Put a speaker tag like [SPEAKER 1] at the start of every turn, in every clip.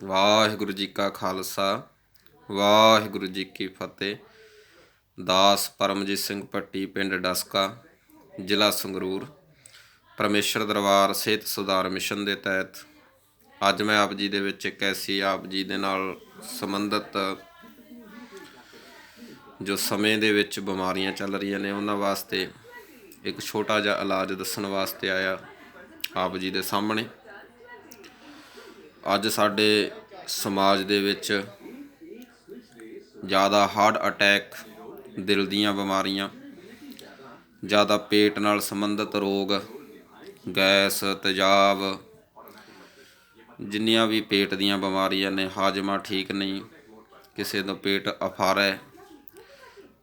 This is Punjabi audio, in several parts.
[SPEAKER 1] ਵਾਹਿਗੁਰੂ ਜੀ ਕਾ ਖਾਲਸਾ, ਵਾਹਿਗੁਰੂ ਜੀ ਕੀ ਫਤਿਹ। ਦਾਸ ਪਰਮਜੀਤ ਸਿੰਘ ਪੱਟੀ ਪਿੰਡ ਡਸਕਾ, ਜ਼ਿਲ੍ਹਾ ਸੰਗਰੂਰ। ਪਰਮੇਸ਼ਰ ਦਰਬਾਰ ਸਿਹਤ ਸੁਧਾਰ ਮਿਸ਼ਨ ਦੇ ਤਹਿਤ ਅੱਜ ਮੈਂ ਆਪ ਜੀ ਦੇ ਵਿੱਚ ਇੱਕ ਐਸੀ ਆਪ ਜੀ ਦੇ ਨਾਲ ਸੰਬੰਧਿਤ ਜੋ ਸਮੇਂ ਦੇ ਵਿੱਚ ਬਿਮਾਰੀਆਂ ਚੱਲ ਰਹੀਆਂ ਨੇ, ਉਹਨਾਂ ਵਾਸਤੇ ਇੱਕ ਛੋਟਾ ਜਿਹਾ ਇਲਾਜ ਦੱਸਣ ਵਾਸਤੇ ਆਇਆ ਆਪ ਜੀ ਦੇ ਸਾਹਮਣੇ। ਅੱਜ ਸਾਡੇ ਸਮਾਜ ਦੇ ਵਿੱਚ ਜ਼ਿਆਦਾ ਹਾਰਟ ਅਟੈਕ, ਦਿਲ ਦੀਆਂ ਬਿਮਾਰੀਆਂ, ਜ਼ਿਆਦਾ ਪੇਟ ਨਾਲ ਸੰਬੰਧਿਤ ਰੋਗ, ਗੈਸ, ਤੇਜ਼ਾਬ, ਜਿੰਨੀਆਂ ਵੀ ਪੇਟ ਦੀਆਂ ਬਿਮਾਰੀਆਂ ਨੇ, ਹਾਜ਼ਮਾ ਠੀਕ ਨਹੀਂ, ਕਿਸੇ ਦਾ ਪੇਟ ਅਫਾਰਾ ਹੈ,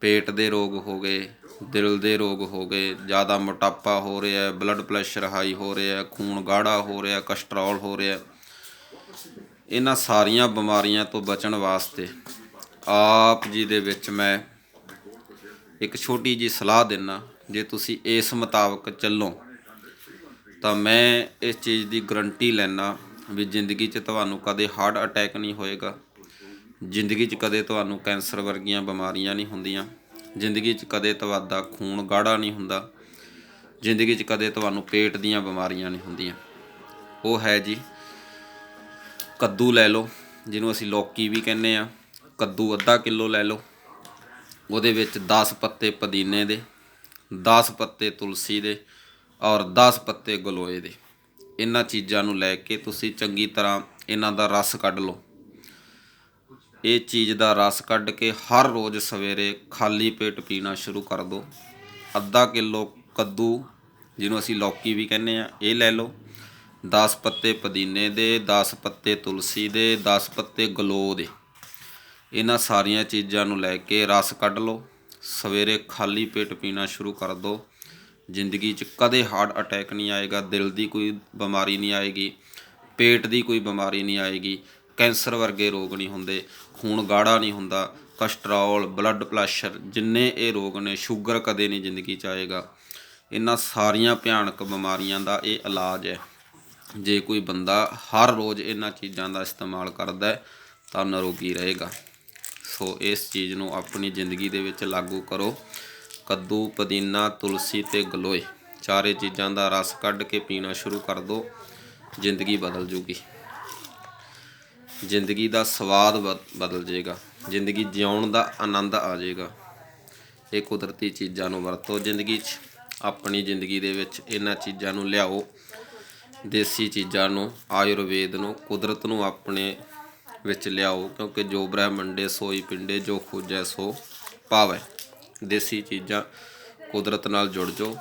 [SPEAKER 1] ਪੇਟ ਦੇ ਰੋਗ ਹੋ ਗਏ, ਦਿਲ ਦੇ ਰੋਗ ਹੋ ਗਏ, ਜ਼ਿਆਦਾ ਮੋਟਾਪਾ ਹੋ ਰਿਹਾ ਬਲੱਡ ਪ੍ਰੈਸ਼ਰ ਹਾਈ ਹੋ ਰਿਹਾ, ਖੂਨ ਗਾੜਾ ਹੋ ਰਿਹਾ ਕੋਲੇਸਟ੍ਰੋਲ ਹੋ ਰਿਹਾ ਇਹਨਾਂ ਸਾਰੀਆਂ ਬਿਮਾਰੀਆਂ ਤੋਂ ਬਚਣ ਵਾਸਤੇ ਆਪ ਜੀ ਦੇ ਵਿੱਚ ਮੈਂ ਇੱਕ ਛੋਟੀ ਜੀ ਸਲਾਹ ਦਿੰਨਾ, ਜੇ ਤੁਸੀਂ ਇਸ ਮੁਤਾਬਕ ਚੱਲੋ, ਤਾਂ ਮੈਂ ਇਸ ਚੀਜ਼ ਦੀ ਗਰੰਟੀ ਲੈਣਾ ਵੀ ਜ਼ਿੰਦਗੀ 'ਚ ਤੁਹਾਨੂੰ ਕਦੇ ਹਾਰਟ ਅਟੈਕ ਨਹੀਂ ਹੋਏਗਾ, ਜ਼ਿੰਦਗੀ 'ਚ ਕਦੇ ਤੁਹਾਨੂੰ ਕੈਂਸਰ ਵਰਗੀਆਂ ਬਿਮਾਰੀਆਂ ਨਹੀਂ ਹੁੰਦੀਆਂ, ਜ਼ਿੰਦਗੀ 'ਚ ਕਦੇ ਤੁਹਾਡਾ ਖੂਨ ਗਾੜਾ ਨਹੀਂ ਹੁੰਦਾ, ਜ਼ਿੰਦਗੀ 'ਚ ਕਦੇ ਤੁਹਾਨੂੰ ਪੇਟ ਦੀਆਂ ਬਿਮਾਰੀਆਂ ਨਹੀਂ ਹੁੰਦੀਆਂ। ਉਹ ਹੈ ਜੀ ਕੱਦੂ ਲੈ ਲਓ, ਜਿਹਨੂੰ ਅਸੀਂ ਲੌਕੀ ਵੀ ਕਹਿੰਦੇ ਆ ਕੱਦੂ ਅੱਧਾ ਕਿਲੋ ਲੈ ਲਓ। ਉਹਦੇ ਵਿੱਚ 10 ਪੱਤੇ ਪੁਦੀਨੇ ਦੇ 10 ਪੱਤੇ ਤੁਲਸੀ ਦੇ ਔਰ 10 ਪੱਤੇ ਗਲੋਏ ਦੇ। ਇਹਨਾਂ ਚੀਜ਼ਾਂ ਨੂੰ ਲੈ ਕੇ ਤੁਸੀਂ ਚੰਗੀ ਤਰ੍ਹਾਂ ਇਹਨਾਂ ਦਾ ਰਸ ਕੱਢ ਲਓ। ਇਹ ਚੀਜ਼ ਦਾ ਰਸ ਕੱਢ ਕੇ ਹਰ ਰੋਜ਼ ਸਵੇਰੇ ਖਾਲੀ ਪੇਟ ਪੀਣਾ ਸ਼ੁਰੂ ਕਰ ਦਿਓ। ਅੱਧਾ ਕਿਲੋ ਕੱਦੂ, ਜਿਹਨੂੰ ਅਸੀਂ ਲੌਕੀ ਵੀ ਕਹਿੰਦੇ ਆ ਇਹ ਲੈ ਲਓ। 10 ਪੱਤੇ ਪੁਦੀਨੇ ਦੇ 10 ਪੱਤੇ ਤੁਲਸੀ ਦੇ 10 ਪੱਤੇ ਗਲੋ ਦੇ। ਇਹਨਾਂ ਸਾਰੀਆਂ ਚੀਜ਼ਾਂ ਨੂੰ ਲੈ ਕੇ ਰਸ ਕੱਢ ਲਓ। ਸਵੇਰੇ ਖਾਲੀ ਪੇਟ ਪੀਣਾ ਸ਼ੁਰੂ ਕਰ ਦਿਓ ਜ਼ਿੰਦਗੀ 'ਚ ਕਦੇ ਹਾਰਟ ਅਟੈਕ ਨਹੀਂ ਆਏਗਾ, ਦਿਲ ਦੀ ਕੋਈ ਬਿਮਾਰੀ ਨਹੀਂ ਆਏਗੀ, ਪੇਟ ਦੀ ਕੋਈ ਬਿਮਾਰੀ ਨਹੀਂ ਆਏਗੀ। ਕੈਂਸਰ ਵਰਗੇ ਰੋਗ ਨਹੀਂ ਹੁੰਦੇ, ਖੂਨ ਗਾੜਾ ਨਹੀਂ ਹੁੰਦਾ, ਕੋਲੇਸਟ੍ਰੋਲ, ਬਲੱਡ ਪ੍ਰੈਸ਼ਰ, ਜਿੰਨੇ ਇਹ ਰੋਗ ਨੇ, ਸ਼ੂਗਰ ਕਦੇ ਨਹੀਂ ਜ਼ਿੰਦਗੀ 'ਚ ਆਏਗਾ। ਇਹਨਾਂ ਸਾਰੀਆਂ ਭਿਆਨਕ ਬਿਮਾਰੀਆਂ ਦਾ ਇਹ ਇਲਾਜ ਹੈ। ਜੇ ਕੋਈ ਬੰਦਾ ਹਰ ਰੋਜ਼ ਇਹਨਾਂ ਚੀਜ਼ਾਂ ਦਾ ਇਸਤੇਮਾਲ ਕਰਦਾ ਹੈ, ਤਾਂ ਨਿਰੋਗੀ ਰਹੇਗਾ। ਸੋ ਇਸ ਚੀਜ਼ ਨੂੰ ਆਪਣੀ ਜ਼ਿੰਦਗੀ ਦੇ ਵਿੱਚ ਲਾਗੂ ਕਰੋ। ਕੱਦੂ, ਪੁਦੀਨਾ, ਤੁਲਸੀ ਤੇ ਗਲੋਏ, ਚਾਰੇ ਚੀਜ਼ਾਂ ਦਾ ਰਸ ਕੱਢ ਕੇ ਪੀਣਾ ਸ਼ੁਰੂ ਕਰ ਦਿਓ ਜ਼ਿੰਦਗੀ ਬਦਲ ਜੂਗੀ। ਜ਼ਿੰਦਗੀ ਦਾ ਸਵਾਦ ਬਦ- ਬਦਲ ਜਾਏਗਾ ਜ਼ਿੰਦਗੀ ਜਿਉਣ ਦਾ ਆਨੰਦ ਆ ਜਾਏਗਾ ਇਹ ਕੁਦਰਤੀ ਚੀਜ਼ਾਂ ਨੂੰ ਵਰਤੋ। ਜ਼ਿੰਦਗੀ 'ਚ ਆਪਣੀ ਜ਼ਿੰਦਗੀ ਦੇ ਵਿੱਚ ਇਹਨਾਂ ਚੀਜ਼ਾਂ ਨੂੰ ਲਿਆਓ। ਦੇਸੀ ਚੀਜ਼ਾਂ ਨੂੰ, ਆਯੁਰਵੇਦ ਨੂੰ, ਕੁਦਰਤ ਨੂੰ ਆਪਣੇ ਵਿੱਚ ਲਿਆਓ, ਕਿਉਂਕਿ ਜੋ ਬ੍ਰਹਮੰਡੇ ਸੋਈ ਪਿੰਡੇ ਜੋ ਖੋਜੈ ਸੋ ਪਾਵੈ ਦੇਸੀ ਚੀਜ਼ਾਂ ਕੁਦਰਤ ਨਾਲ ਜੁੜ ਜਾਓ,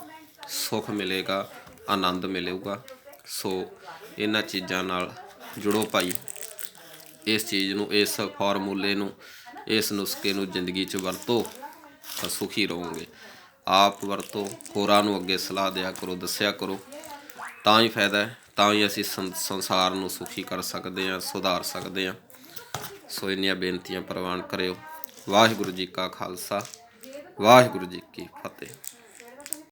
[SPEAKER 1] ਸੁੱਖ ਮਿਲੇਗਾ, ਆਨੰਦ ਮਿਲੇਗਾ। ਸੋ ਇਹਨਾਂ ਚੀਜ਼ਾਂ ਨਾਲ ਜੁੜੋ ਭਾਈ। ਇਸ ਚੀਜ਼ ਨੂੰ, ਇਸ ਫਾਰਮੂਲੇ ਨੂੰ, ਇਸ ਨੁਸਖੇ ਨੂੰ ਜ਼ਿੰਦਗੀ 'ਚ ਵਰਤੋ, ਤਾਂ ਸੁਖੀ ਰਹੋਗੇ। ਆਪ ਵਰਤੋ, ਹੋਰਾਂ ਨੂੰ ਅੱਗੇ ਸਲਾਹ ਦਿਆ ਕਰੋ, ਦੱਸਿਆ ਕਰੋ। ਤਾਂ ਹੀ ਫਾਇਦਾ ਹੈ, ਤਾਂ ਹੀ ਅਸੀਂ ਸੰਸਾਰ ਨੂੰ ਸੁਖੀ ਕਰ ਸਕਦੇ ਹਾਂ, ਸੁਧਾਰ ਸਕਦੇ ਹਾਂ। ਸੋ ਇੰਨੀਆਂ ਬੇਨਤੀਆਂ ਪ੍ਰਵਾਨ ਕਰਿਓ। ਵਾਹਿਗੁਰੂ ਜੀ ਕਾ ਖਾਲਸਾ, ਵਾਹਿਗੁਰੂ ਜੀ ਕੀ ਫਤਿਹ।